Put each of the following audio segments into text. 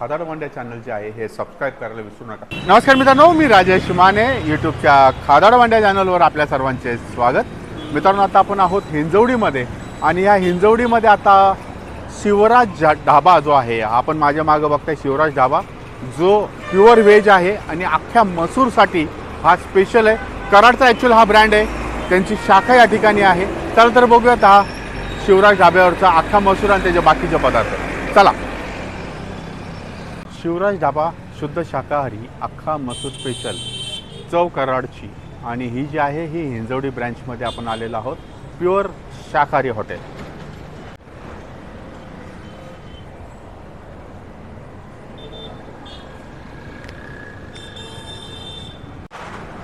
खादाड वांडे channel जे आहे हे सबस्क्राईब करायला विसरू नका. नमस्कार मित्रांनो मी राजेश माने यूट्यूबच्या खादाड मांड्या चॅनलवर आपल्या सर्वांचे स्वागत. मित्रांनो आता आपण आहोत हिंजवडीमध्ये आणि या हिंजवडीमध्ये आता शिवराज ढाबा जो आहे आपण माझ्या मागं बघताय शिवराज ढाबा. जो प्युअर व्हेज आहे आणि अख्ख्या मसूरसाठी हा स्पेशल आहे. कराडचा ॲक्च्युअल हा ब्रँड आहे. त्यांची शाखा या ठिकाणी आहे. चला तर बघूयात हा शिवराज ढाब्यावरचा अख्खा मसूर आणि त्याचे बाकीचे पदार्थ. चला. शिवराज ढाबा शुद्ध शाकाहारी अख्खा मसूद स्पेशल. चव कराडची. आणि ही जी आहे ही हिंजवडी ब्रँचमध्ये आपण आलेलो आहोत. प्युअर शाकाहारी हॉटेल.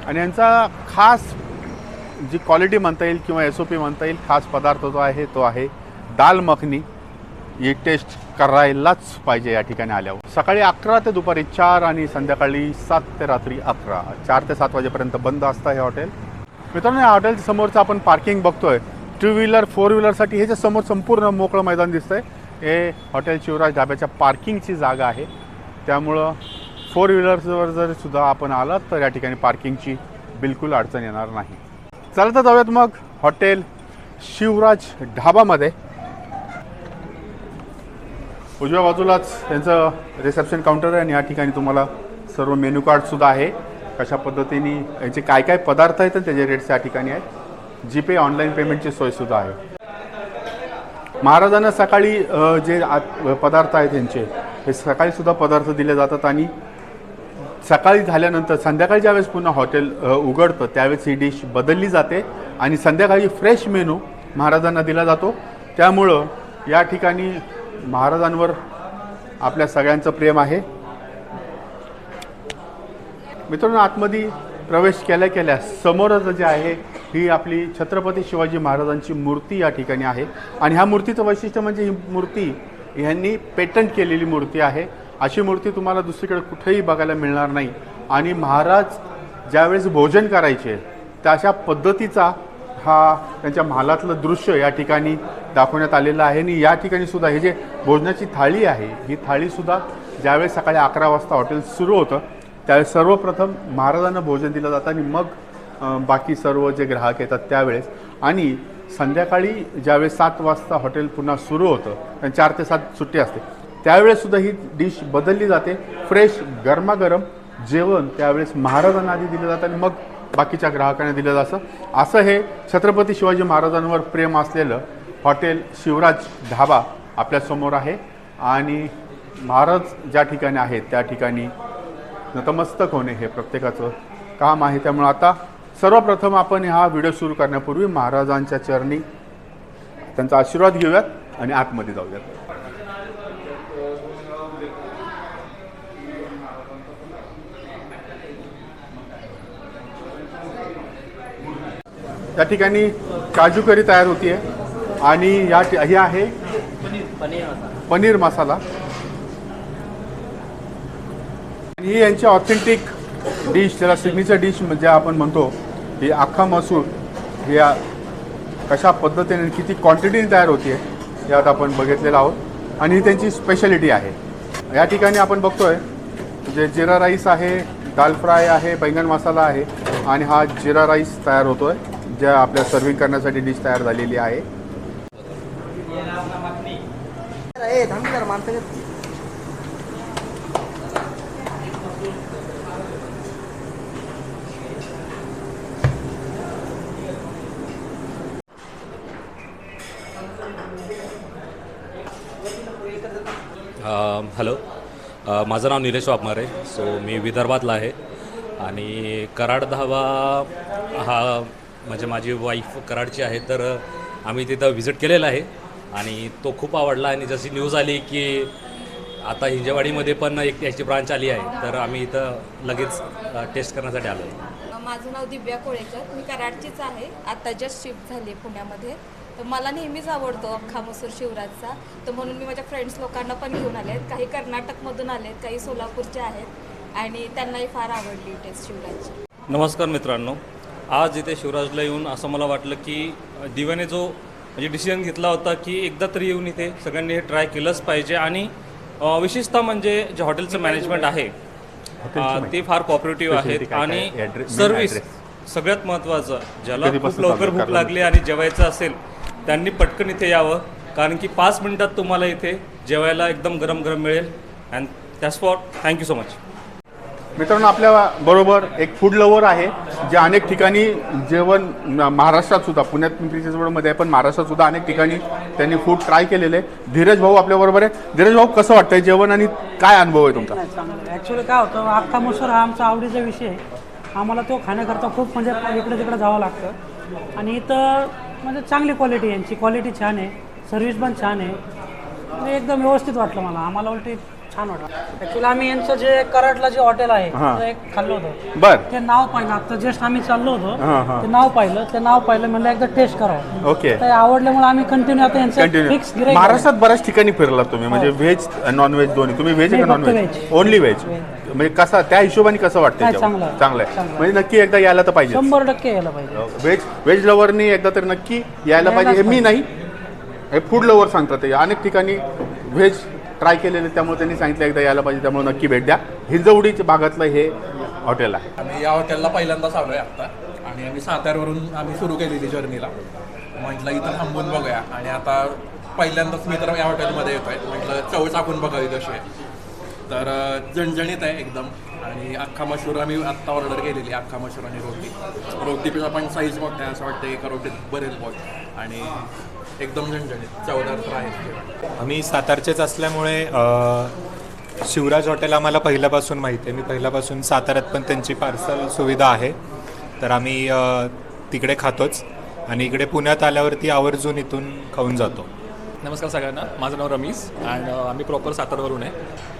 आणि यांचा खास जी क्वालिटी म्हणता येईल किंवा एस ओ पी म्हणता येईल खास पदार्थ जो आहे तो आहे दाल मखनी. ही टेस्ट करायलाच पाहिजे या ठिकाणी आल्यावर. सकाळी अकरा ते दुपारी चार आणि संध्याकाळी सात ते रात्री अकरा. चार ते सात वाजेपर्यंत बंद असतं हे हॉटेल. मित्रांनो या हॉटेलच्या समोरचं आपण पार्किंग बघतोय. टू व्हीलर फोर व्हीलरसाठी हे जे समोर संपूर्ण मोकळं मैदान दिसतंय हे हॉटेल शिवराज ढाब्याच्या पार्किंगची जागा आहे. त्यामुळं फोर व्हीलर्सवर जर सुद्धा आपण आलात तर या ठिकाणी पार्किंगची बिलकुल अडचण येणार नाही. चला तर जाऊयात मग हॉटेल शिवराज ढाबामध्ये. उजव्या बाजूलाच त्यांचं रिसेप्शन काउंटर आहे आणि या ठिकाणी तुम्हाला सर्व मेन्यू कार्डसुद्धा आहे. कशा पद्धतीने यांचे काय काय पदार्थ आहेत त्याचे रेट्स या ठिकाणी आहेत. जीपे ऑनलाईन पेमेंटची सोयसुद्धा आहे. महाराजांना सकाळी जे आत- पदार्थ आहेत त्यांचे हे सकाळीसुद्धा पदार्थ दिले जातात आणि सकाळी झाल्यानंतर संध्याकाळी ज्यावेळेस पुन्हा हॉटेल उघडतं त्यावेळेस ही डिश बदलली जाते आणि संध्याकाळी फ्रेश मेनू महाराजांना दिला जातो. त्यामुळं या ठिकाणी महाराजांवर आपल्या सगळ्यांचं प्रेम आहे. मित्रांनो आतमध्ये प्रवेश केल्या केल्या समोरच जे आहे ही आपली छत्रपती शिवाजी महाराजांची मूर्ती या ठिकाणी आहे. आणि ह्या मूर्तीचं वैशिष्ट्य म्हणजे ही मूर्ती ह्यांनी पेटंट केलेली मूर्ती आहे. अशी मूर्ती तुम्हाला दुसरीकडे कुठेही बघायला मिळणार नाही. आणि महाराज ज्यावेळेस भोजन करायचे तशा पद्धतीचा हा त्यांच्या महालातलं दृश्य या ठिकाणी दाखवण्यात आलेलं आहे. आणि या ठिकाणी सुद्धा हे जे भोजनाची थाळी आहे ही थाळीसुद्धा ज्यावेळेस सकाळी अकरा वाजता हॉटेल सुरू होतं त्यावेळेस सर्वप्रथम महाराजांना भोजन दिलं जातं आणि मग बाकी सर्व जे ग्राहक येतात त्यावेळेस. आणि संध्याकाळी ज्यावेळेस सात वाजता हॉटेल पुन्हा सुरू होतं आणि चार ते सात सुट्टी असते त्यावेळेससुद्धा ही डिश बदलली जाते. फ्रेश गरमागरम जेवण त्यावेळेस महाराजांना आधी दिलं जातं आणि मग बाकीच्या ग्राहकांना दिलं जातं असं हे छत्रपती शिवाजी महाराजांवर प्रेम असलेलं हॉटेल शिवराज ढाबा आपल्यासमोर आहे. आणि महाराज ज्या ठिकाणी आहेत त्या ठिकाणी नतमस्तक होणे हे प्रत्येकाचं काम आहे. त्यामुळं आता सर्वप्रथम आपण हा व्हिडिओ सुरू करण्यापूर्वी महाराजांच्या चरणी त्यांचा आशीर्वाद घेऊयात आणि आतमध्ये जाऊयात. त्या ठिकाणी काजू करी तयार होतीये. आणि या हे ही आहे पनीर मसाला. आणि ही यांची ऑथेंटिक डिश त्याला सिग्नेचर डिश म्हणजे आपण म्हणतो ही अख्खा मसूर हे कशा पद्धतीने किती क्वांटिटीने तयार होते यात आपण बघितलेलं आहोत. आणि ही त्यांची स्पेशालिटी आहे. या ठिकाणी आपण बघतोय जे जिरा राईस आहे दाल फ्राय आहे बैंगन मसाला आहे आणि हा जिरा राईस तयार होतोय. ज्या आपल्या सर्विंग करण्यासाठी डिश तयार झालेली आहे. हॅलो. माझं नाव निलेश वाघमारे सो मी विदर्भातला आहे. आणि कराड धावा हा म्हणजे माझी वाईफ कराडची आहे तर आम्ही तिथं व्हिजिट केलेला आहे. आणि तो खूप आवडला. आणि जशी न्यूज आली की आता हिंजेवाडीमध्ये पण एक याची ब्रांच आली आहे तर आम्ही इथं लगेच टेस्ट करण्यासाठी आलो आहे. माझं नाव दिव्या कोळेकर. मी कराडचीच आहे. आता जस्ट शिफ्ट झाली आहे पुण्यामध्ये. तर मला नेहमीच आवडतो अख्खा मसूर शिवराजचा. तर म्हणून मी माझ्या फ्रेंड्स लोकांना पण घेऊन आले आहेत. काही कर्नाटकमधून आले आहेत काही सोलापूरचे आहेत. आणि त्यांनाही फार आवडली टेस्ट शिवराजची. नमस्कार मित्रांनो. आज इथे शिवराजला येऊन असं मला वाटलं की दिव्याने जो म्हणजे डिसिजन घेतला होता की एकदा तरी येऊन इथे सगळ्यांनी हे ट्राय केलंच पाहिजे आणि विशेषतः म्हणजे जे हॉटेलचं मॅनेजमेंट आहे ते फार कॉपरेटिव्ह आहेत? आणि सर्व्हिस. सगळ्यात महत्त्वाचं ज्याला खूप लवकर भूक? लागली आणि जेवायचं असेल त्यांनी पटकन इथे यावं कारण की पाच मिनिटात तुम्हाला इथे जेवायला एकदम गरम गरम मिळेल and that's for thank you so much मित्रांनो आपल्या बरोबर एक फूड लवर आहे जे अनेक ठिकाणी जेवण महाराष्ट्रात सुद्धा पुण्यात पिंपरी चिंचवडमध्ये आहे पण महाराष्ट्रात सुद्धा अनेक ठिकाणी त्यांनी फूड ट्राय केलेले आहे. धीरज भाऊ आपल्या बरोबर आहे. धीरज भाऊ कसं वाटतंय जेवण आणि काय अनुभव आहे तुमचा? नाही ॲक्च्युली काय होतं अख्खा मसूर हा आमचा आवडीचा विषय आहे. आम्हाला तो खाण्याकरता खूप म्हणजे इकडे तिकडे जावं लागतं. आणि इथं म्हणजे चांगली क्वालिटी यांची. क्वालिटी छान आहे. सर्व्हिस पण छान आहे. म्हणजे एकदम व्यवस्थित वाटलं मला. आम्हाला उलटी छान वाटलं. ॲक्च्युली आम्ही यांचं जे कराडला जे हॉटेल आहे हां. ते एक खाल्लं होतं. बर. ते नाव पाहिलं. आता जस्ट आम्ही चाललो हां, हां. होतो ते नाव पाहिलं. ते नाव पाहिलं म्हणलं एकदा टेस्ट करावं. ओके ते आवडल्यामुळे आम्ही कंटिन्यू आता यांचं फिक्स महाराष्ट्रात बऱ्याच ठिकाणी फिरला तुम्ही. म्हणजे व्हेज नॉन व्हेज दोन्ही. तुम्ही व्हेज का नाही, नॉन फक्त व्हेज veg. ओनली व्हेज म्हणजे कसा त्या हिशोबाने कसं वाटतं नाही, जेवण? चांगलं. आहे. चांगलं. आहे चांगलं आहे. म्हणजे नक्की एकदा यायला तर पाहिजे शंभर टक्के यायला पाहिजे. व्हेज व्हेज लवरनी एकदा तर नक्की यायला यायलाच पाहिजे. हे मी. नाही. हे फूड लवर सांगतात ते. अनेक ठिकाणी व्हेज ट्राय केलेले त्यामुळे त्यांनी सांगितलं एकदा यायला पाहिजे त्यामुळे नक्की भेट द्या. हिंजवडीच भागातलं हे हॉटेल आहे. आम्ही या हॉटेलला पहिल्यांदाच आलो आहे आत्ता आणि आम्ही सातारवरून आम्ही सुरू केलेली जर्नीला म्हटलं इथं थांबून बघूया. आणि आता पहिल्यांदाच मी तर या हॉटेलमध्ये येतो आहे म्हटलं चव टाकून बघावी कशी आहे. तर जणजणीत आहे एकदम. आणि अख्खा मशूर आम्ही आत्ता ऑर्डर केलेली अख्खा मशूर आणि रोटी. रोटीपेक्षा पण साईज मोठा आहे असं वाटतं एका रोटीत बरेल बॉट आणि एकदम झणझणीत. चवदार तर आहे आम्ही सातारचेच असल्यामुळे शिवराज हॉटेल आम्हाला पहिल्यापासून माहिती आहे. मी पहिल्यापासून साताऱ्यात पण त्यांची पार्सल सुविधा आहे. तर आम्ही तिकडे खातोच. आणि इकडे पुण्यात आल्यावरती आवर्जून इथून खाऊन जातो. नमस्कार सगळ्यांना. माझं नाव रमीज अँड आम्ही प्रॉपर सातारवरून आहे.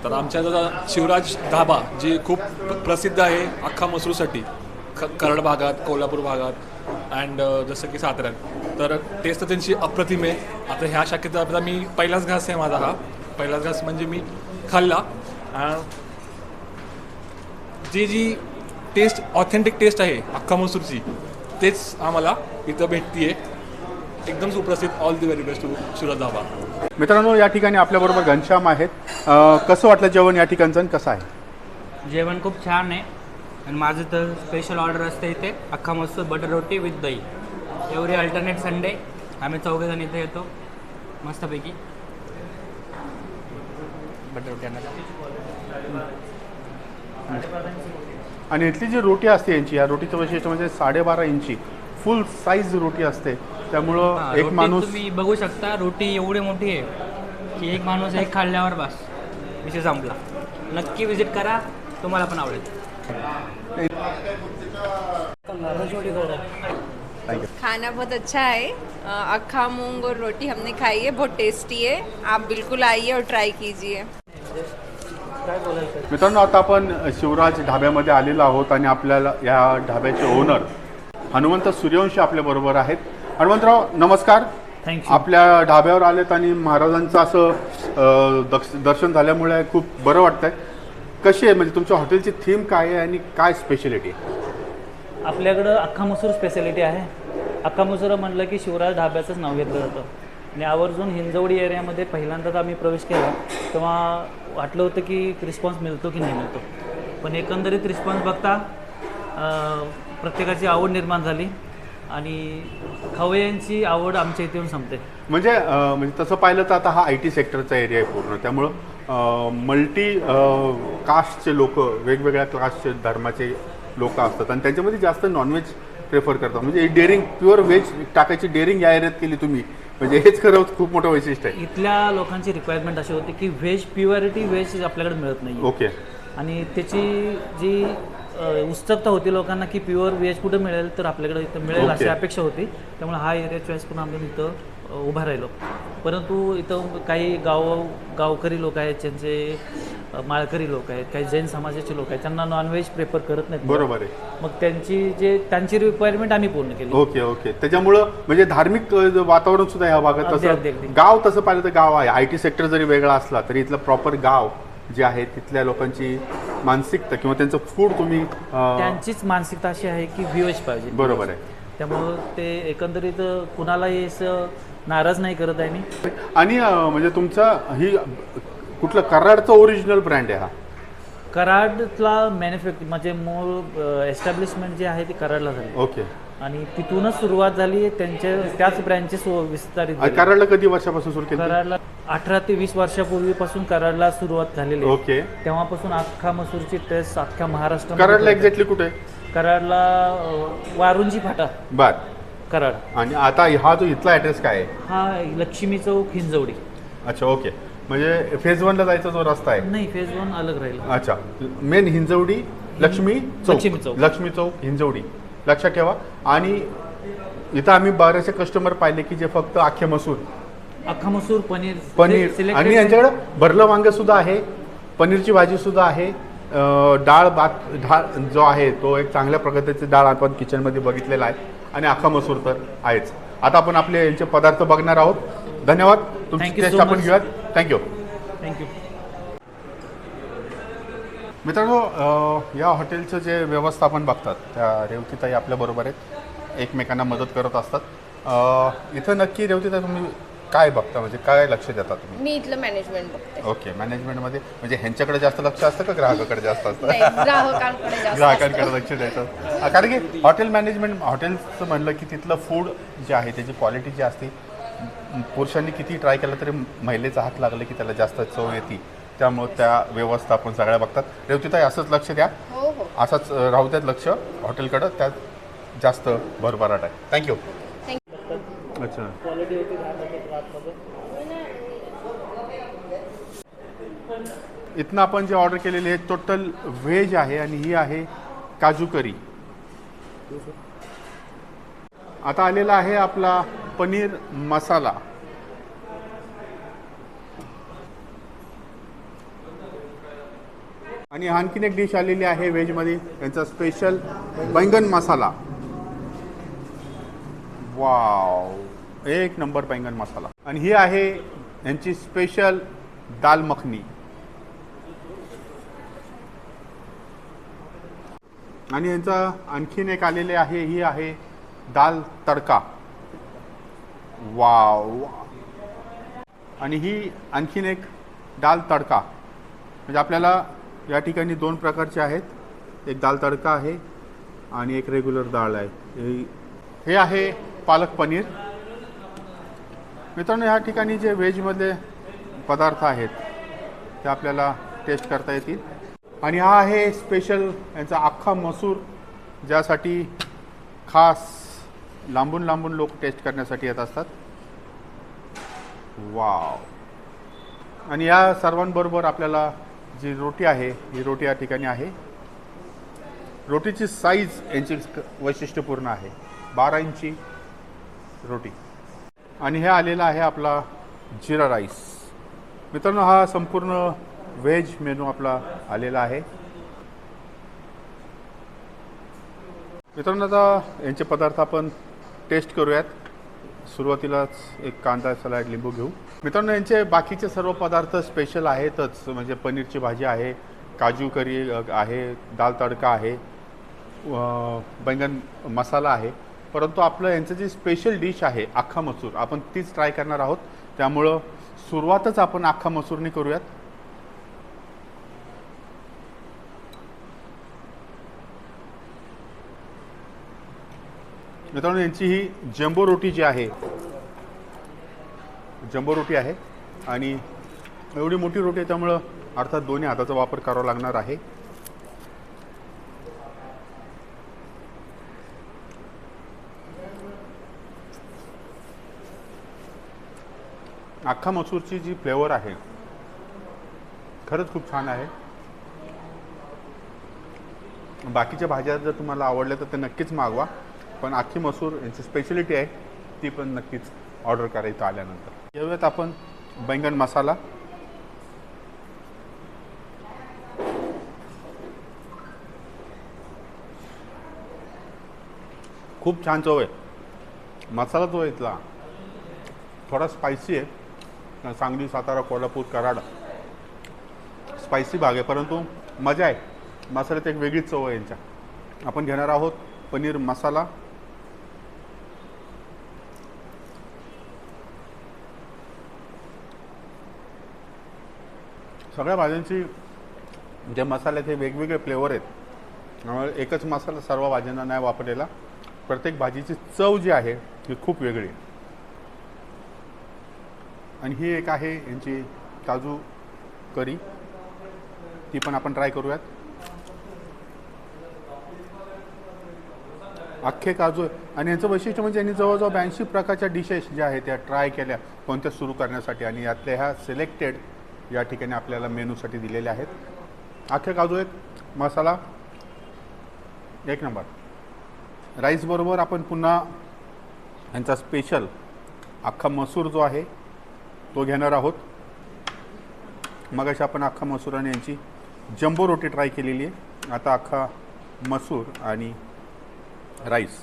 तर आमच्या जो शिवराज धाबा जी खूप प्रसिद्ध आहे अख्खा मसूरसाठी ख कराड भागात कोल्हापूर भागात अँड जसं की साताऱ्यात. तर टेस्ट तर त्यांची अप्रतिम आहे. आता ह्या शाखेचा आता मी पहिलाच घास आहे माझा हा. पहिलाच घास म्हणजे मी खाल्ला. जी जी टेस्ट ऑथेंटिक टेस्ट आहे अख्खा मसूरची तेच आम्हाला इथं भेटतीये. एकदम सुप्रसिद्ध all the very best to Shivraj Dhaba मित्रांनो या ठिकाणी आपल्याबरोबर घनश्याम आहेत. अं, कसं वाटलं जेवण या ठिकाणचं आणि कसं आहे? जेवण खूप छान आहे. आणि माझं तर स्पेशल ऑर्डर असते इथे अख्खा मसूर बटर रोटी विथ दही. एवढी अल्टरनेट संडे आम्ही चौघेजण इथे येतो मस्तपैकी. बटर रोटी आणा आणि इथली जी रोटी असते यांची या रोटीचं वैशिष्ट्य म्हणजे साडेबारा इंची फुल साईज रोटी असते. त्यामुळं एक माणूस तुम्ही बघू शकता रोटी एवढी मोठी आहे की एक माणूस एक खाल्ल्यावर बस विषय संपला. नक्की विजिट करा तुम्हाला पण आवडेल. खाना बहुत अच्छा है। अ, अक्खा मूंग और रोटी हमने खाई है बहुत टेस्टी है। आप बिल्कुल आइए और ट्राई कीजिए। मित्रांनो आता आपण शिवराज ढाब्यामध्ये आलेलो आहोत आणि आपल्याला या ढाब्याचे ओनर हनुमंत सूर्यवंशी आपल्या बरोबर आहेत. हनुमंतराव नमस्कार. आपल्या ढाब्यावर आलेत आणि महाराजांचं असं दर्शन झाल्यामुळे खूप बरं वाटतंय. कशी आहे? म्हणजे तुमच्या हॉटेलची थीम काय आहे आणि काय स्पेशलिटी आहे? आपल्याकडं अख्खा मसूर स्पेशालिटी आहे. अख्खा मसूर म्हटलं की शिवराज ढाब्याचंच नाव घेतलं जातं. आणि आवर्जून हिंजवडी एरियामध्ये पहिल्यांदाच आम्ही प्रवेश केला तेव्हा वाटलं होतं की रिस्पॉन्स मिळतो की नाही मिळतो. पण एकंदरीत रिस्पॉन्स बघता प्रत्येकाची आवड निर्माण झाली आणि खवय्यांची आवड आमच्या इथे येऊन संपते. म्हणजे म्हणजे तसं पाहिलं तर आता हा आय टी सेक्टरचा एरिया आहे पूर्ण. त्यामुळं मल्टी कास्टचे लोक वेगवेगळ्या कास्टचे धर्माचे लोक असतात. आणि त्याच्यामध्ये जास्त नॉनव्हेज प्रेफर करतात. म्हणजे डेअरिंग प्युअर व्हेज टाकायची डेअरिंग या एरियात केली तुम्ही म्हणजे हेच खरं खूप मोठं वैशिष्ट्य आहे. इथल्या लोकांची रिक्वायरमेंट अशी होती की व्हेज प्युअरिटी व्हेज आपल्याकडे मिळत नाही ओके. आणि त्याची जी उत्सुकता होती लोकांना की प्युअर व्हेज कुठं मिळेल तर आपल्याकडे इथं मिळेल अशी. अपेक्षा होती. त्यामुळे हा एरिया चॉईस करून आम्ही इथं उभा राहिलो. परंतु इथं काही गाव गावकरी लोक आहेत ज्यांचे माळकरी लोक आहेत काही जैन समाजाचे लोक आहेत त्यांना नॉनव्हेज प्रेफर करत नाहीत. बरोबर आहे. मग त्यांची जे त्यांची रिक्वायरमेंट आम्ही पूर्ण केली. Okay okay. त्याच्यामुळं म्हणजे धार्मिक वातावरण सुद्धा या भागात तसं. गाव तसं पाहिलं तर गाव आहे. आय टी सेक्टर जरी वेगळा असला तरी इथलं प्रॉपर गाव जे आहे तिथल्या लोकांची मानसिकता किंवा त्यांचं फूड तुम्ही त्यांचीच मानसिकता अशी आहे की व्ह्यूज पाहिजे. बरोबर आहे. त्यामुळं ते एकंदरीत कुणालाही असं नाराज नाही करत आहे मी. आणि अ, म्हणजे तुमचं ही कुठलं कराडचं ओरिजिनल ब्रँड आहे हा? कराडला मॅन्युफॅक्चर म्हणजे मूळ एस्टॅब्लिशमेंट जी आहे ती कराडला झाली. ओके. आणि तिथूनच सुरुवात झाली त्यांचे त्याच ब्रँचेस विस्तारित आणि झाले. कराडला कधी वर्षापासून सुरू केलं? कराडला अठरा ते वीस वर्षापूर्वीपासून कराडला सुरुवात झालेली. आहे. ओके. तेव्हापासून अख्खा मसूरची टेस्ट अख्ख्या महाराष्ट्र कराडला एक्झॅक्टली कुठे? कराडला अं, वारुंजी फाटा. बर. कराड. आणि आता हा जो इथला ॲड्रेस काय आहे? हा लक्ष्मी चौक हिंजवडी. अच्छा ओके. म्हणजे फेज वनला जायचा जो रस्ता आहे. नाही फेज वन अलग राहील. अच्छा. मेन हिंजवडी लक्ष्मी चौक. लक्ष्मी चौक. लक्ष्मी चौक हिंजवडी. लक्षात ठेवा. आणि इथं आम्ही बरेचसे कस्टमर पाहिले की जे फक्त आखे मसूर. अख्खा मसूर पनीर. पनीर. आणि यांच्याकडे भरलं वांग सुद्धा आहे. पनीरची भाजी सुद्धा आहे. डाळ भात डाळ जो आहे तो एक चांगल्या प्रकारचे डाळ आपण किचनमध्ये बघितलेला आहे आणि अख्खा मसूर तर आहेच. आता आपण आपले यांचे पदार्थ बघणार आहोत. धन्यवाद. तुमची टेस्ट आपण. घेऊयात. थँक्यू थँक्यू मित्रांनो या हॉटेलचं जे व्यवस्थापन बघतात त्या रेवतीताई आपल्याबरोबर आहेत. एकमेकांना मदत करत असतात. इथं नक्की रेवतीताई तुम्ही काय बघता? म्हणजे काय लक्ष देता तुम्ही? मी इथलं मॅनेजमेंट बघते. ओके मॅनेजमेंटमध्ये म्हणजे ह्यांच्याकडे जास्त लक्ष असतं का ग्राहकाकडे जास्त असतं? नाही, ग्राहकांकडे जास्त ग्राहकांकडे असतं. लक्ष द्यायचं कारण की हॉटेल मॅनेजमेंट हॉटेलचं म्हणलं की तिथलं फूड जे आहे त्याची क्वालिटी जी असते म, पुरुषांनी किती ट्राय केलं तरी महिलेचा हात लागले की त्याला जास्त चव येते. त्यामुळे त्या व्यवस्थापन सगळ्या बघतात. रेवतीताई असंच लक्ष द्या. हो हो. असंच अ, राहू द्यात लक्ष. हॉटेलकडं त्यात जास्त भरभराट आहे. थँक्यू अच्छा क्वालिटी होती दहा टक्के आतमध्ये इथनं आपण जे ऑर्डर केलेले आहे टोटल व्हेज आहे आणि ही आहे काजू करी. आता आलेला आहे आपला पनीर मसाला. आणि आणखीन एक डिश आलेली आहे व्हेजमध्ये त्यांचा स्पेशल बैंगन मसाला. वाव एक नंबर बैंगन मसाला। आणि ही आहे यांची स्पेशल दाल मखनी। आणि यांचं आणखीन एक आलेले आहे ही आहे दाल तडका। वाव। आणि ही आणखीन एक दाल तडका। म्हणजे आपल्याला या ठिकाणी दोन प्रकारचे आहेत। एक दाल तडका आहे आणि एक रेग्युलर डाळ आहे। हे आहे पालक पनीर। मित्रांनो ह्या ठिकाणी जे व्हेजमधले पदार्थ आहेत ते आपल्याला टेस्ट करता येतील. आणि हा आहे स्पेशल यांचा अख्खा मसूर ज्यासाठी खास लांबून लांबून लोक टेस्ट करण्यासाठी येत असतात. वाव आणि या सर्वांबरोबर आपल्याला जी रोटी आहे ही रोटी या ठिकाणी आहे. रोटीची साईज यांची वैशिष्ट्यपूर्ण आहे. बारा इंची रोटी. आणि हे आलेला आहे आपला जिरा राईस. मित्रांनो हा संपूर्ण व्हेज मेनू आपला आलेला आहे. मित्रांनो आता यांचे पदार्थ आपण टेस्ट करूयात. सुरुवातीलाच एक कांदा सलाड लिंबू घेऊ. मित्रांनो यांचे बाकीचे सर्व पदार्थ स्पेशल आहेतच. म्हणजे पनीरची भाजी आहे काजू करी आहे दाल तडका आहे बैंगन मसाला आहे. परंतु आपलं यांचं जी स्पेशल डिश आहे अख्खा मसूर आपण तीच ट्राय करणार आहोत. त्यामुळं सुरुवातच आपण अख्खा मसूरने करूयात. मित्रांनो यांची ही जम्बो रोटी जी आहे जम्बो रोटी आहे आणि एवढी मोठी रोटी आहे त्यामुळं अर्थात दोन्ही हाताचा वापर करावा लागणार आहे. अख्खा मसूरची जी फ्लेवर आहे खरंच खूप छान आहे. बाकीच्या भाज्या जर तुम्हाला आवडल्या तर ते नक्कीच मागवा पण अख्खी मसूर यांची स्पेशलिटी आहे ती पण नक्कीच ऑर्डर करायचं आल्यानंतर. येऊयात आपण बैंगन मसाला. खूप छान चव आहे. मसाला जो आहे इथला थोडा स्पायसी आहे. सांगली सातारा कोल्हापूर कराड स्पायसी भाग आहे परंतु मजा आहे. मसाल्यात एक वेगळीच चव आहे यांच्या. आपण घेणार आहोत पनीर मसाला. सगळ्या भाज्यांची जे मसाले आहेत हे वेगवेगळे फ्लेवर आहेत. त्यामुळे एकच मसाला सर्व भाज्यांना नाही वापरलेला. प्रत्येक भाजीची चव जी आहे ही खूप वेगळी आहे. आणि ही एक आहे यांची काजू करी. ती पण आपण ट्राय करूयात. अख्खे काजू आहे. आणि यांचं वैशिष्ट्य म्हणजे यांनी जवळजवळ ब्याऐंशी प्रकारच्या डिशेस ज्या आहेत त्या ट्राय केल्या कोणत्या सुरू करण्यासाठी आणि यातल्या ह्या सिलेक्टेड या ठिकाणी आपल्याला मेनूसाठी दिलेल्या आहेत. अख्खे काजू आहेत मसाला एक नंबर. राईसबरोबर आपण पुन्हा यांचा स्पेशल अख्खा मसूर जो आहे तो घेणार आहोत. मगाशी आपण अख्खा मसूर आणि यांची जम्बो रोटी ट्राय केलेली आहे. आता अख्खा मसूर आणि राईस.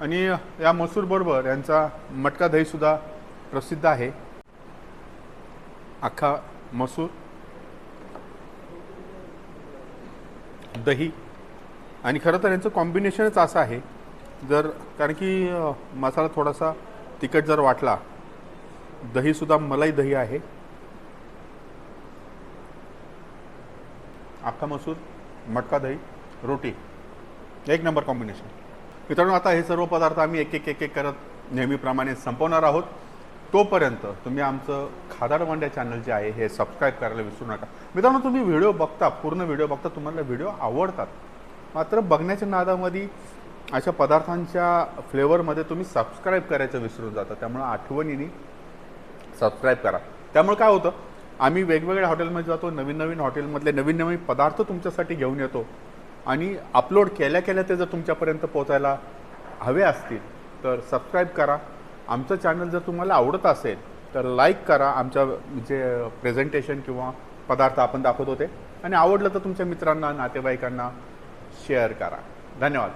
आणि या मसूरबरोबर यांचा मटका दहीसुद्धा प्रसिद्ध आहे. अख्खा मसूर दही आणि खरं तर यांचं कॉम्बिनेशनच असं आहे जर कारण की मसाला थोडासा तिखट जर वाटला दहीसुद्धा मलाई दही आहे. अख्खा मसूर मटका दही रोटी. एक नंबर कॉम्बिनेशन मित्रांनो आता हे सर्व पदार्थ आम्ही एक एक एक एक करत नेहमीप्रमाणे संपवणार आहोत. तोपर्यंत तुम्ही आमचं खादाड मांड्या चॅनल जे आहे हे सबस्क्राईब करायला विसरू नका. मित्रांनो तुम्ही व्हिडिओ बघता पूर्ण व्हिडिओ बघता तुम्हाला व्हिडिओ आवडतात. मात्र बघण्याच्या नादामध्ये अशा पदार्थांच्या फ्लेवरमध्ये तुम्ही सबस्क्राईब करायचं विसरून जाता. त्यामुळं आठवणीने सबस्क्राईब करा. त्यामुळे काय होतं? आम्ही वेगवेगळ्या हॉटेलमध्ये जातो नवीन नवीन हॉटेलमधले नवीन नवीन पदार्थ तुमच्यासाठी घेऊन येतो. आणि अपलोड केल्या केल्या ते जर तुमच्यापर्यंत पोचायला हवे असतील तर सबस्क्राईब करा. आमचं चॅनल जर तुम्हाला आवडत असेल तर लाईक करा आमच्या जे प्रेझेंटेशन किंवा पदार्थ आपण दाखवत होते. आणि आवडलं तर तुमच्या मित्रांना नातेवाईकांना शेअर करा. धन्यवाद.